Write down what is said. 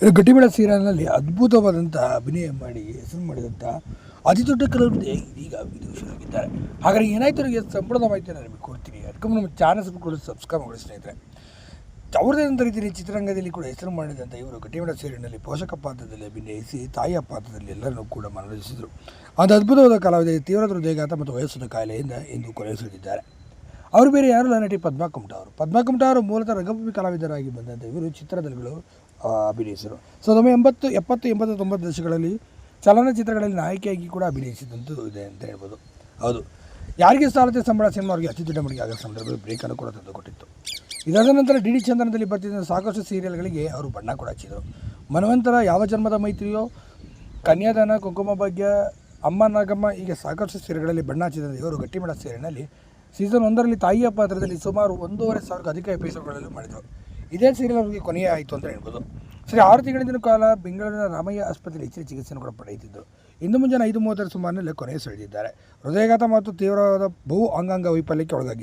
ಗಟ್ಟಿಬೇಡ ಸೀರಿಯಲ್ನಲ್ಲಿ ಅದ್ಭುತವಾದಂಥ ಅಭಿನಯ ಮಾಡಿ ಹೆಸರು ಮಾಡಿದಂಥ ಅತಿ ದೊಡ್ಡ ಕಲಾವಿದೆ ಇದೀಗ ವಿದೂಷರಾಗಿದ್ದಾರೆ ಹಾಗಾಗಿ ಏನಾಯ್ತು ನನಗೆ ಸಂಪೂರ್ಣ ಮಾಹಿತಿ ನಾನು ನಿಮಗೆ ಕೊಡ್ತೀನಿ. ಅದಕ್ಕೆ ನಮ್ಮ ಚಾನಲ್ಸ್ ಕೂಡ ಸಬ್ಸ್ಕ್ರೈಬ್ ಮಾಡಿ ಸ್ನೇಹಿತರೆ. ಅವ್ರದೇ ರೀತಿಯಲ್ಲಿ ಚಿತ್ರರಂಗದಲ್ಲಿ ಕೂಡ ಹೆಸರು ಮಾಡಿದಂಥ ಇವರು ಗಟ್ಟಿಮೇಳ ಸೀರಿಯಲ್ನಲ್ಲಿ ಪೋಷಕ ಪಾತ್ರದಲ್ಲಿ ಅಭಿನಯಿಸಿ, ತಾಯಿಯ ಪಾತ್ರದಲ್ಲಿ ಎಲ್ಲರನ್ನೂ ಕೂಡ ಮನರಂಜಿಸಿದರು ಅದು ಅದ್ಭುತವಾದ ಕಲಾವಿದೆ, ತೀವ್ರ ಹೃದಯಘಾತ ಮತ್ತು ವಯಸ್ಸಿನ ಕಾಯಿಲೆಯಿಂದ ಇಂದು ಕೊನೆಯುಸಿದ್ದಾರೆ ಅವರು ಬೇರೆ ಯಾರು ಅಲ್ಲ ನಟಿ ಪದ್ಮಾ ಅವರು? ಪದ್ಮಾ ಕುಮಟ ಅವರು ಮೂಲತಃ ರಂಗಭೂಮಿ ಕಲಾವಿದರಾಗಿ ಬಂದಂಥ ಇವರು ಚಿತ್ರದಲ್ಲಿಗಳು ಅಭಿನಯಿಸಿದರು. ಸಾವಿರದ ಎಂಬತ್ತು ಎಪ್ಪತ್ತು ಎಂಬತ್ತು ತೊಂಬತ್ತು ದಶಕಗಳಲ್ಲಿ ಚಲನಚಿತ್ರಗಳಲ್ಲಿ ನಾಯಕಿಯಾಗಿ ಕೂಡ ಅಭಿನಯಿಸಿದಂತೂ ಇದೆ ಅಂತ ಹೇಳ್ಬೋದು. ಹೌದು. ಯಾರಿಗೆ ಸಾಲತೆ ಸಂಬಳ ಸಿನಿಮಾ ಅವರಿಗೆ ಅತಿ ದೊಡ್ಡ ಮಡಿಗೆ ಆಗೋ ಸಂದರ್ಭದಲ್ಲಿ ಬ್ರೇಕನ್ನು ಕೂಡ ತಂದುಕೊಟ್ಟಿತ್ತು. ಇದಾದ ನಂತರ ಡಿ ಡಿ ಚಂದನದಲ್ಲಿ ಬರ್ತಿದ್ದ ಸಾಕಷ್ಟು ಸೀರಿಯಲ್ಗಳಿಗೆ ಅವರು ಬಣ್ಣ ಕೂಡ ಹಚ್ಚಿದರು. ಮನವಂತರ, ಯಾವ ಜನ್ಮದ ಮೈತ್ರಿಯೋ, ಕನ್ಯಾದಾನ, ಕುಂಕುಮ ಭಾಗ್ಯ, ಅಮ್ಮ ನಾಗಮ್ಮ ಹೀಗೆ ಸಾಕಷ್ಟು ಸೀರೆಗಳಲ್ಲಿ ಬಣ್ಣ ಹಚ್ಚಿದ ಇವರು ಗಟ್ಟಿಮಡ ಸೀರಿಯಲ್ನಲ್ಲಿ ಸೀಸನ್ ಒಂದರಲ್ಲಿ ತಾಯಿಯ ಪಾತ್ರದಲ್ಲಿ ಸುಮಾರು ಒಂದೂವರೆ ಸಾವಿರಕ್ಕೂ ಅಧಿಕ ಎಪಿಸೋಡ್ಗಳಲ್ಲಿ ಮಾಡಿದರು. ಇದೇ ಸೀರಿಯಲ್ ಅವರಿಗೆ ಕೊನೆಯೇ ಆಯಿತು ಅಂತ ಹೇಳ್ಬೋದು. ಸರಿ, ಆರು ತಿಂಗಳಿನ ಕಾಲ ಬೆಂಗಳೂರಿನ ರಾಮಯ್ಯ ಆಸ್ಪತ್ರೆಯಲ್ಲಿ ಹೆಚ್ಚಿನ ಚಿಕಿತ್ಸೆಯನ್ನು ಕೂಡ ಪಡೆಯುತ್ತಿದ್ದರು ಇಂದು ಮುಂಜಾನೆ ಐದು ಮೂವತ್ತರ ಸುಮಾರಿನಲ್ಲಿ ಕೊನೆಯ ಸೆಳೆದಿದ್ದಾರೆ. ಹೃದಯಘಾತ ಮತ್ತು ತೀವ್ರವಾದ ಬಹು ಅಂಗಾಂಗ ವೈಫಲ್ಯಕ್ಕೆ ಒಳಗಾಗಿದ್ದಾರೆ.